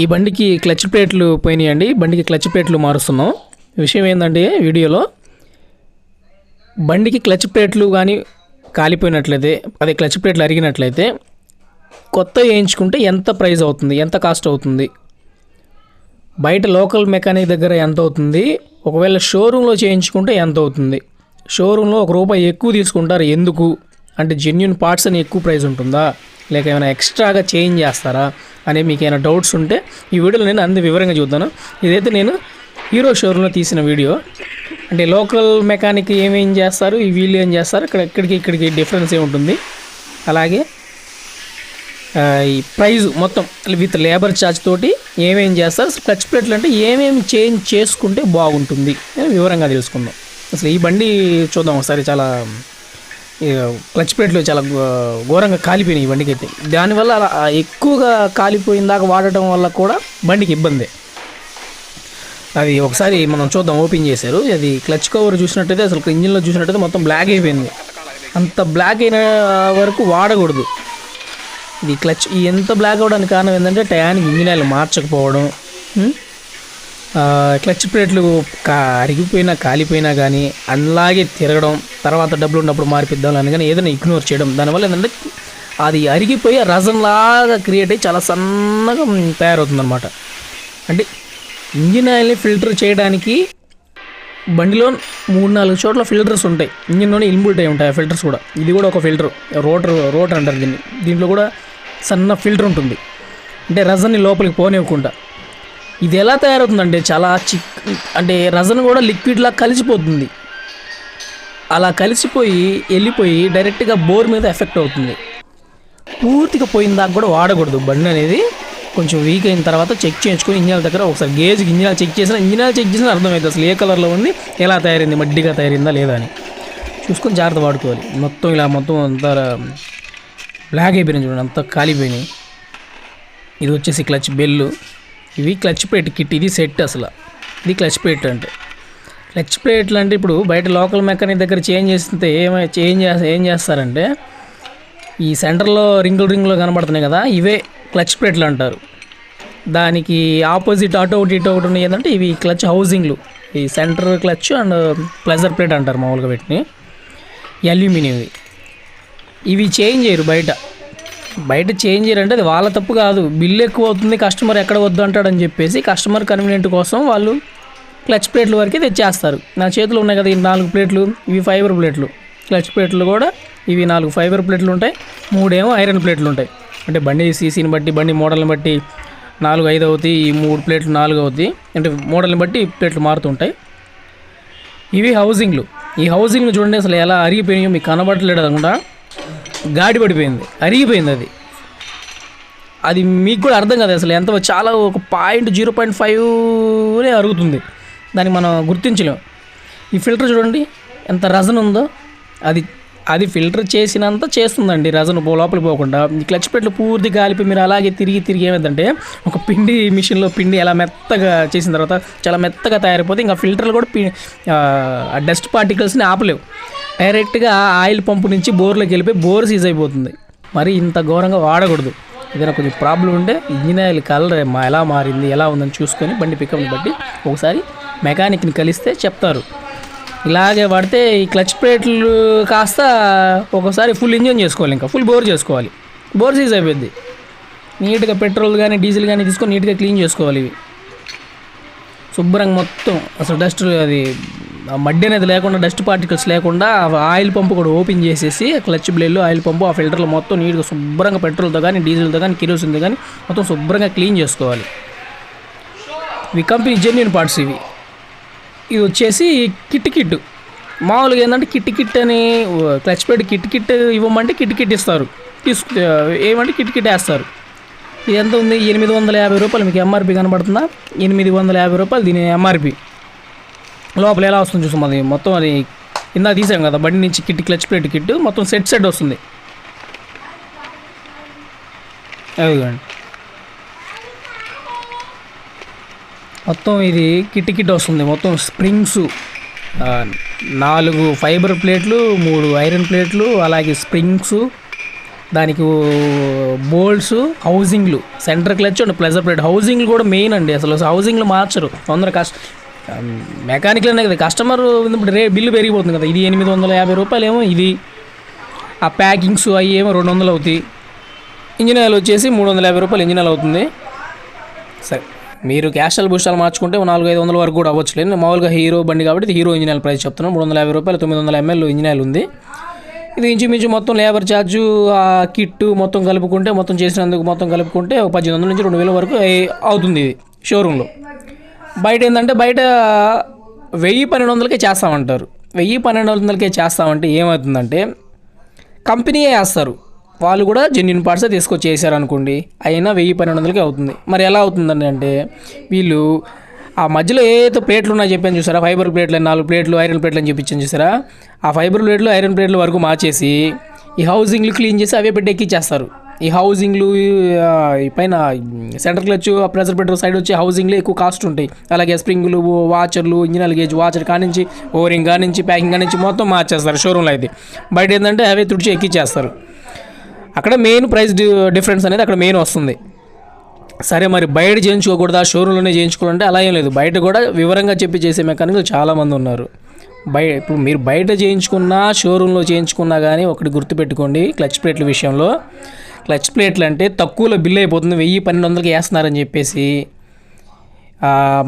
ఈ బండికి క్లచ్ ప్లేట్లు పోయినాయండి. బండికి క్లచ్ ప్లేట్లు మారుస్తున్నాం. విషయం ఏంటంటే వీడియోలో బండికి క్లచ్ ప్లేట్లు కానీ కాలిపోయినట్లయితే అదే క్లచ్ ప్లేట్లు అరిగినట్లయితే కొత్త వేయించుకుంటే ఎంత ప్రైస్ అవుతుంది ఎంత కాస్ట్ అవుతుంది? బయట లోకల్ మెకానిక్ దగ్గర ఎంత అవుతుంది? ఒకవేళ షోరూంలో చేయించుకుంటే ఎంత అవుతుంది? షోరూంలో ఒక రూపాయి ఎక్కువ తీసుకుంటారు ఎందుకు? అంటే జెన్యున్ పార్ట్స్ అని ఎక్కువ ప్రైస్ ఉంటుందా? లేక ఏమైనా ఎక్స్ట్రాగా చేంజ్ చేస్తారా అనే మీకు ఏమైనా డౌట్స్ ఉంటే ఈ వీడియోలో నేను అందరి వివరంగా చూద్దాను. ఇదైతే నేను హీరో షోరూంలో తీసిన వీడియో. అంటే లోకల్ మెకానిక్ ఏమేం చేస్తారు ఈ వీళ్ళు ఏం చేస్తారు ఇక్కడ ఇక్కడికి ఇక్కడికి డిఫరెన్స్ ఏముంటుంది అలాగే ఈ ప్రైజ్ మొత్తం విత్ లేబర్ ఛార్జ్ తోటి ఏమేం చేస్తారు అసలు క్లచ్ ప్లేట్లు అంటే ఏమేమి చేంజ్ చేసుకుంటే బాగుంటుంది అని వివరంగా తెలుసుకుందాం. అసలు ఈ బండి చూద్దాం ఒకసారి చాలా క్లచ్ ప్లేట్లు చాలా ఘోరంగా కాలిపోయినాయి ఈ బండికి అయితే దానివల్ల అలా ఎక్కువగా కాలిపోయిన దాకా వాడటం వల్ల కూడా బండికి ఇబ్బంది. అది ఒకసారి మనం చూద్దాం ఓపెన్ చేశారు. అది క్లచ్ కవర్ చూసినట్టయితే అసలు ఇంజిన్లో చూసినట్టయితే మొత్తం బ్లాక్ అయిపోయింది. అంత బ్లాక్ అయిన వరకు వాడకూడదు. ఇది క్లచ్ ఈ ఎంత బ్లాక్ అవడానికి కారణం ఏంటంటే టయానికి ఇంజిన్ ఆయిల్ మార్చకపోవడం. క్లచ్ ప్లేట్లు కా అరిగిపోయినా కాలిపోయినా కానీ అలాగే తిరగడం తర్వాత డబ్బులు ఉన్నప్పుడు మారిపిద్దాం అని కానీ ఏదైనా ఇగ్నోర్ చేయడం దానివల్ల ఏంటంటే అది అరిగిపోయి రజన్ లాగా క్రియేట్ అయ్యి చాలా సన్నగా తయారవుతుంది అనమాట అంటే ఇంజిన్ ఆయిల్ని ఫిల్టర్ చేయడానికి బండిలో మూడు నాలుగు చోట్ల ఫిల్టర్స్ ఉంటాయి. ఇంజిన్లోనే ఇన్బుల్ట్ అయి ఉంటాయి ఆ ఫిల్టర్స్ కూడా. ఇది కూడా ఒక ఫిల్టర్ రోటర్ రోటర్ అంటారు దీన్ని. దీంట్లో కూడా సన్న ఫిల్టర్ ఉంటుంది. అంటే రజన్ని లోపలికి పోనివ్వకుండా. ఇది ఎలా తయారవుతుందంటే చాలా చిక్ అంటే రజన్ కూడా లిక్విడ్లా కలిసిపోతుంది. అలా కలిసిపోయి వెళ్ళిపోయి డైరెక్ట్గా బోర్ మీద ఎఫెక్ట్ అవుతుంది. పూర్తిగా పోయిన దాకా కూడా వాడకూడదు. బండి అనేది కొంచెం వీక్ అయిన తర్వాత చెక్ చేయించుకొని ఇంజిన్ దగ్గర ఒకసారి గేజ్కి ఇంజనీర్ చెక్ చేసిన ఇంజిన్ చెక్ చేసిన అర్థమవుతుంది అసలు ఏ కలర్లో ఉంది ఎలా తయారైంది మడ్డిగా తయారైందా లేదా అని. చూసుకొని జాగ్రత్త వాడుకోవాలి. మొత్తం ఇలా మొత్తం అంతా బ్లాక్ అయిపోయినాయి చూడండి. అంతా కాలిపోయినాయి. ఇది వచ్చేసి క్లచ్ బెల్లు. ఇవి క్లచ్ ప్లేట్ కిట్. ఇది సెట్ అసలు. ఇది క్లచ్ ప్లేట్ అంటే. క్లచ్ ప్లేట్లు అంటే ఇప్పుడు బయట లోకల్ మెకానిక్ దగ్గర చేంజ్ చేస్తే ఏమై చేంజ్ చేస్తా ఏం చేస్తారంటే ఈ సెంటర్లో రింగులు రింగులు కనబడుతున్నాయి కదా ఇవే క్లచ్ ప్లేట్లు అంటారు. దానికి ఆపోజిట్ అటు ఒకటి ఇటు ఒకటి ఉన్నాయి ఏంటంటే ఇవి క్లచ్ హౌసింగ్లు. ఈ centre clutch and pressure plate అంటారు మామూలుగా వీటిని. అల్యూమినియం ఇవి చేంజ్ చేయరు బయట. బయట చేంజ్ చేయాలంటే అది వాళ్ళ తప్పు కాదు. బిల్లు ఎక్కువ అవుతుంది కస్టమర్ ఎక్కడ వద్దు అంటాడని చెప్పేసి కస్టమర్ కన్వీనియంట్ కోసం వాళ్ళు క్లచ్ ప్లేట్ల వరకే తెచ్చేస్తారు. నా చేతిలో ఉన్నాయి కదా ఈ నాలుగు ప్లేట్లు ఇవి ఫైబర్ ప్లేట్లు. క్లచ్ ప్లేట్లు కూడా ఇవి నాలుగు ఫైబర్ ప్లేట్లు ఉంటాయి మూడేమో ఐరన్ ప్లేట్లు ఉంటాయి. అంటే బండి సీసీని బట్టి బండి మోడల్ని బట్టి నాలుగు ఐదు అవుతాయి ఈ మూడు ప్లేట్లు నాలుగు అవుతాయి. అంటే మోడల్ని బట్టి ప్లేట్లు మారుతుంటాయి. ఇవి హౌసింగ్లు. ఈ హౌసింగ్లు చూడండి అసలు ఎలా అరిగిపోయినాయో మీకు కనబడట్లేదు అనుకుంటా. గాడి పడిపోయింది అరిగిపోయింది అది. అది మీకు కూడా అర్థం కాదు అసలు ఎంత చాలా ఒక పాయింట్ జీరో పాయింట్ ఫైవ్నే అరుగుతుంది. దాన్ని మనం గుర్తించలేం. ఈ ఫిల్టర్ చూడండి ఎంత రజన్ ఉందో. అది అది ఫిల్టర్ చేసినంత చేస్తుందండి రజన్ లోపలి పోకుండా. ఈ క్లచ్ పెట్లు పూర్తి కాలిపోయి మీరు అలాగే తిరిగి తిరిగి ఏమైందంటే ఒక పిండి మిషన్లో పిండి ఎలా మెత్తగా చేసిన తర్వాత చాలా మెత్తగా తయారైపోతే ఇంకా ఫిల్టర్లు కూడా ఆ డస్ట్ పార్టికల్స్ని ఆపలేవు. డైరెక్ట్గా ఆయిల్ పంపు నుంచి బోర్లోకి వెళ్ళిపోయి బోర్ సీజ్ అయిపోతుంది. మరి ఇంత ఘోరంగా వాడకూడదు. ఏదైనా కొంచెం ప్రాబ్లం ఉంటే ఇంజిన్ ఆయిల్ కలర్ మా ఎలా మారింది ఎలా ఉందని చూసుకొని బండి పికప్ని బట్టి ఒకసారి మెకానిక్ని కలిస్తే చెప్తారు. ఇలాగే వాడితే ఈ క్లచ్ ప్లేట్లు కాస్త ఒకసారి ఫుల్ ఇంజన్ చేసుకోవాలి ఇంకా ఫుల్ బోర్ చేసుకోవాలి. బోర్ సీజ్ అయిపోద్ది. నీట్గా పెట్రోల్ కానీ డీజిల్ కానీ తీసుకొని నీట్గా క్లీన్ చేసుకోవాలి ఇవి. శుభ్రంగా మొత్తం అసలు డస్ట్ అది మడ్డి అనేది లేకుండా డస్ట్ పార్టికల్స్ లేకుండా ఆయిల్ పంపు కూడా ఓపెన్ చేసేసి క్లచ్ బ్లేడ్లు ఆయిల్ పంపు ఆ ఫిల్టర్లు మొత్తం నీట్గా శుభ్రంగా పెట్రోల్తో కానీ డీజిల్తో కానీ కిరోసిన్తో కానీ మొత్తం శుభ్రంగా క్లీన్ చేసుకోవాలి. ఇవి కంపెనీ జెన్యున్ పార్ట్స్ ఇవి. ఇది వచ్చేసి కిట్ కిట్. మామూలుగా ఏంటంటే కిట్ కిట్ అని క్లచ్ ప్లేట్ కిట్ కిట్ ఇవ్వమంటే కిట్ కిట్ ఇస్తారు. తీసుకు ఏమంటే కిట్ కిట్ వేస్తారు. ఇది ఎంత ఉంది? ఎనిమిది వందల యాభై రూపాయలు. మీకు ఎంఆర్పి కనబడుతుందా? ఎనిమిది వందల యాభై రూపాయలు దీని ఎంఆర్పి లోపల ఎలా వస్తుంది చూసాం అది. మొత్తం అది ఇందా తీసాం కదా బండి నుంచి కిట్ క్లచ్ ప్లేట్ కిట్ మొత్తం సెట్ సెట్ వస్తుంది. అదిగోండి. మొత్తం ఇది కిట్ కిట్ వస్తుంది. మొత్తం స్ప్రింగ్స్ నాలుగు ఫైబర్ ప్లేట్లు మూడు ఐరన్ ప్లేట్లు అలాగే స్ప్రింగ్స్ దానికి bolts హౌసింగ్లు centre clutch and pressure plate. హౌసింగ్లు కూడా మెయిన్ అండి. అసలు హౌజింగ్లు మార్చరు. తొందర కష్ట Um, మెకానికల్ అనే కదా కస్టమర్ రే బిల్లు పెరిగిపోతుంది కదా ఇది ఎనిమిది వందల యాభై రూపాయలు ఏమో ఇది. ఆ ప్యాకింగ్స్ అవి ఏమో రెండు వందలు అవుతాయి. ఇంజిన్ ఆయిల్ వచ్చేసి మూడు వందల యాభై రూపాయలు ఇంజిన్ ఆయిల్ అవుతుంది. సరే మీరు క్యాస్టల్ బూస్టాలు మార్చుకుంటే నాలుగు ఐదు వందల వరకు కూడా అవ్వచ్చు. లేదు మామూలుగా హీరో బండి కాబట్టి హీరో ఇంజిన్ ఆయిల్ ప్రైస్ చెప్తున్నాను. మూడు వందల యాభై రూపాయలు తొమ్మిది వందల ఎంఎల్ ఇంజిన్ ఆయిల్ ఉంది. ఇది ఇంచుమించు మొత్తం లేబర్ ఛార్జు ఆ కిట్టు మొత్తం కలుపుకుంటే మొత్తం చేసినందుకు మొత్తం కలుపుకుంటే ఒక పద్దెనిమిది వందల నుంచి రెండు వేల వరకు అవుతుంది ఇది షోరూంలో బయట ఏంటంటే బయట వెయ్యి పన్నెండు వందలకే చేస్తామంటారు. వెయ్యి పన్నెండు వందలకే చేస్తామంటే ఏమవుతుందంటే కంపెనీయే వేస్తారు? వాళ్ళు కూడా జెన్యున్ పార్ట్సే తీసుకొచ్చి వేసారు అనుకోండి అయినా వెయ్యి పన్నెండు వందలకి అవుతుంది. మరి ఎలా అవుతుందండి అంటే వీళ్ళు ఆ మధ్యలో ఏదైతే ప్లేట్లు ఉన్నాయో చెప్పాను చూసారా? ఫైబర్ ప్లేట్లు నాలుగు ప్లేట్లు ఐరన్ ప్లేట్లు అని చెప్పించాను చూసారా? ఆ ఫైబర్ ప్లేట్లు ఐరన్ ప్లేట్ల వరకు మార్చేసి ఈ హౌసింగ్లు క్లీన్ చేసి అవే పెట్టి ఎక్కిచ్చేస్తారు. ఈ హౌసింగ్లు ఈ పైన centre clutch pressure petrol side వచ్చి హౌసింగ్లు ఎక్కువ కాస్ట్ ఉంటాయి. అలాగే స్ప్రింగులు వాచర్లు ఇంజిన్ గేజ్ వాచర్ కానించి ఓరింగ్ కానించి ప్యాకింగ్ కానించి మొత్తం మార్చేస్తారు షోరూంలో అయితే. బయట ఏంటంటే అవే తుడిచి ఎక్కిచ్చేస్తారు. అక్కడ మెయిన్ ప్రైస్ డిఫరెన్స్ అనేది అక్కడ మెయిన్ వస్తుంది. సరే మరి బయట చేయించుకోకూడదా? షోరూంలోనే చేయించుకోవాలంటే అలా ఏం లేదు. బయట కూడా వివరంగా చెప్పి చేసే మెకానిక్లు చాలామంది ఉన్నారు. బయ ఇప్పుడు మీరు బయట చేయించుకున్నా షోరూంలో చేయించుకున్నా కానీ ఒకటి గుర్తుపెట్టుకోండి క్లచ్ ప్లేట్ల విషయంలో. క్లచ్ ప్లేట్లు అంటే తక్కువలో బిల్ అయిపోతుంది వెయ్యి పన్నెండు వందలకి వేస్తున్నారని చెప్పేసి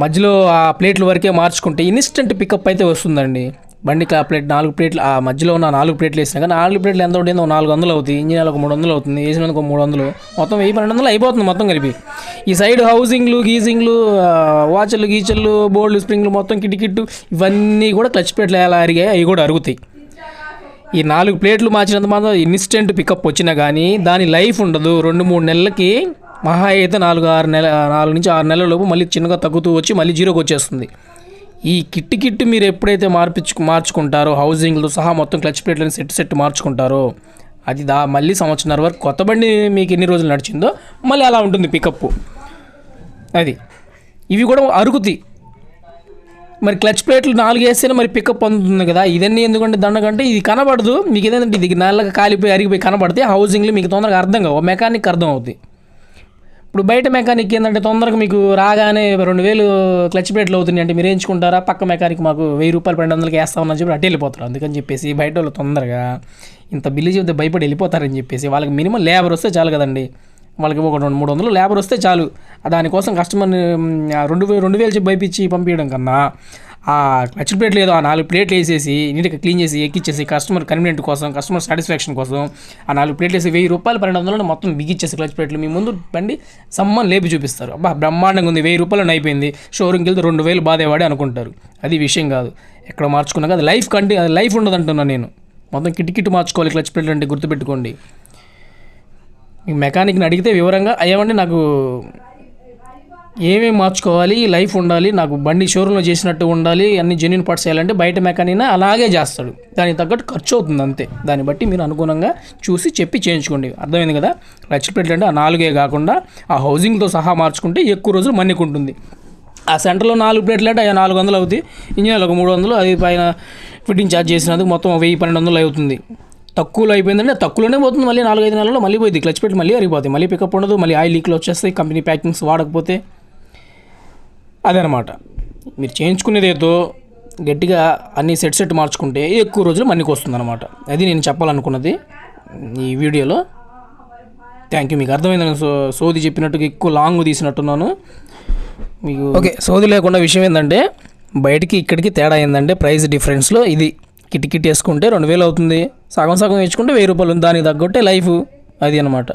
మధ్యలో ఆ ప్లేట్ల వరకే మార్చుకుంటే ఇన్స్టెంట్ పికప్ అయితే వస్తుందండి. బండికి ఆ ప్లేట్ నాలుగు ప్లేట్లు ఆ మధ్యలో ఉన్న నాలుగు ప్లేట్లు వేసినా కానీ నాలుగు ప్లేట్లు ఎంత ఉంటుందో ఒక నాలుగు వందలు అవుతుంది ఇంజిన్ ఒక మూడు వందలు అవుతుంది వేసినందుకు ఒక మూడు వందలు మొత్తం వెయ్యి పన్నెండు వందలు అయిపోతుంది మొత్తం కలిపి. ఈ సైడ్ హౌసింగ్లు గీజింగ్లు వాచర్లు గీచర్లు బోర్డులు స్ప్రింగ్లు మొత్తం కిటికిట్టు ఇవన్నీ కూడా క్లచ్ ప్లేట్లు ఎలా అరిగాయి అవి కూడా అరుగుతాయి. ఈ నాలుగు ప్లేట్లు మార్చినంత మాత్రం ఇన్స్టెంట్ పికప్ వచ్చినా కానీ దాని లైఫ్ ఉండదు. రెండు మూడు నెలలకి మహా అయితే నాలుగు ఆరు నెల నాలుగు నుంచి ఆరు నెలల లోపు మళ్ళీ చిన్నగా తగ్గుతూ వచ్చి మళ్ళీ జీరోకి వచ్చేస్తుంది. ఈ కిట్ కిట్ మీరు ఎప్పుడైతే మార్పించు మార్చుకుంటారో హౌసింగ్లు సహా మొత్తం క్లచ్ ప్లేట్లను సెట్ సెట్ మార్చుకుంటారో అది దా మళ్ళీ సంవత్సరం వరకు కొత్త బండి మీకు ఎన్ని రోజులు నడిచిందో మళ్ళీ అలా ఉంటుంది పికప్ అది. ఇవి కూడా అరుగుతాయి మరి క్లచ్ ప్లేట్లు నాలుగు వేస్తేనే మరి పికప్ పొందుతుంది కదా. ఇదన్నీ ఎందుకంటే దండకంటే ఇది కనబడదు. మీకు ఏదంటే ఇది నల్లగా కాలిపోయి అరిగిపోయి కనబడితే హౌసింగ్లు మీకు తొందరగా అర్థం కావు. మెకానిక్ అర్థం అవుతుంది ఇప్పుడు బయట మెకానిక్ ఏంటంటే తొందరగా మీకు రాగానే రెండు వేలు క్లచ్ ప్లేట్లు అవుతున్నాయి అంటే మీరు ఎంచుకుంటారా? పక్క మెకానిక్ మాకు వెయ్యి రూపాయలు రెండు వందలకి వేస్తామని చెప్పి అటు వెళ్ళిపోతారు. అందుకని చెప్పేసి బయట వాళ్ళు తొందరగా ఇంత బిల్లు చెబితే భయపడి వెళ్ళిపోతారని చెప్పేసి వాళ్ళకి మినిమం లేబర్ వస్తే చాలు కదండి. వాళ్ళకి ఒక రెండు మూడు వందలు. లేబర్ వస్తే చాలు. దానికోసం కస్టమర్ని రెండు వేలు రెండు వేలు చెప్పి పంపించి పంపించడం కన్నా ఆ క్లచ్ ప్లేట్లు ఏదో ఆ నాలుగు ప్లేట్లు వేసేసి నీట్గా క్లీన్ చేసి ఎక్కిచ్చేసి కస్టమర్ కన్వీనియంట్ కోసం కస్టమర్ సాటిస్ఫాక్షన్ కోసం ఆ నాలుగు ప్లేట్లు వేసి వెయ్యి రూపాయలు పన్నెండు వందలు మొత్తం బిగిచ్చేసి క్లచ్ ప్లేట్లు. మీ ముందు బండి సమ్మని లేపి చూపిస్తారు. అబ్బా బ్రహ్మాండంగా ఉంది. వెయ్యి రూపాయలు అయిపోయింది. షోరూమ్కి వెళ్తే రెండు వేలు బాధేవాడే అనుకుంటారు. అది విషయం కాదు. ఎక్కడ మార్చుకున్నాక అది లైఫ్ కంటి అది లైఫ్ ఉండదు అంటున్నాను నేను. మొత్తం కిటికిట్ మార్చుకోవాలి క్లచ్ ప్లేట్లు అంటే గుర్తుపెట్టుకోండి. మీ మెకానిక్ని అడిగితే వివరంగా అయ్యామంటే నాకు ఏమేమి మార్చుకోవాలి లైఫ్ ఉండాలి నాకు బండి షోరూంలో చేసినట్టు ఉండాలి అన్ని జెన్యున్ పార్ట్స్ చేయాలంటే బయట మెకానిక్ అలాగే చేస్తాడు. దానికి తగ్గట్టు ఖర్చు అవుతుంది అంతే. దాన్ని బట్టి మీరు అనుగుణంగా చూసి చెప్పి చేయించుకోండి. అర్థమైంది కదా? లక్ష ప్లేట్లు అంటే ఆ నాలుగే కాకుండా ఆ హౌసింగ్తో సహా మార్చుకుంటే ఎక్కువ రోజులు మన్నికుంటుంది. ఆ సెంటర్లో నాలుగు ప్లేట్లు అంటే అవి నాలుగు వందలు అవుతాయి. ఇంజనీర్లు ఒక మూడు వందలు అది పైన ఫిట్టింగ్ ఛార్జ్ చేసినందుకు మొత్తం వెయ్యి పన్నెండు వందలు అవుతుంది. తక్కువలో అయిపోయిందంటే తక్కువలోనే పోతుంది. మళ్ళీ నాలుగైదు నెలల్లో మళ్ళీ పోయింది క్లచ్ పెట్టి మళ్ళీ అరిగిపోతుంది మళ్ళీ పికప్ ఉండదు. మళ్ళీ ఆయిల్ లీక్లు వచ్చేస్తాయి. కంపెనీ ప్యాకింగ్స్ వాడకపోతే అదనమాట. మీరు చేయించుకునేదేదో గట్టిగా అన్ని సెట్ సెట్ మార్చుకుంటే ఎక్కువ రోజులు మన్నికి వస్తుంది అనమాట అది నేను చెప్పాలనుకున్నది ఈ వీడియోలో. థ్యాంక్ యూ మీకు అర్థమైందని సో సోది చెప్పినట్టుగా ఎక్కువ లాంగ్ తీసినట్టున్నాను. మీకు ఓకే సోది లేకుండా విషయం ఏంటంటే బయటికి ఇక్కడికి తేడా ఏంటంటే ప్రైస్ డిఫరెన్స్లో ఇది కిట్ కిట్ వేసుకుంటే రెండు వేలు అవుతుంది. సగం సగం వేసుకుంటే వెయ్యి రూపాయలు దానికి తగ్గొట్టే లైఫ్. అది అనమాట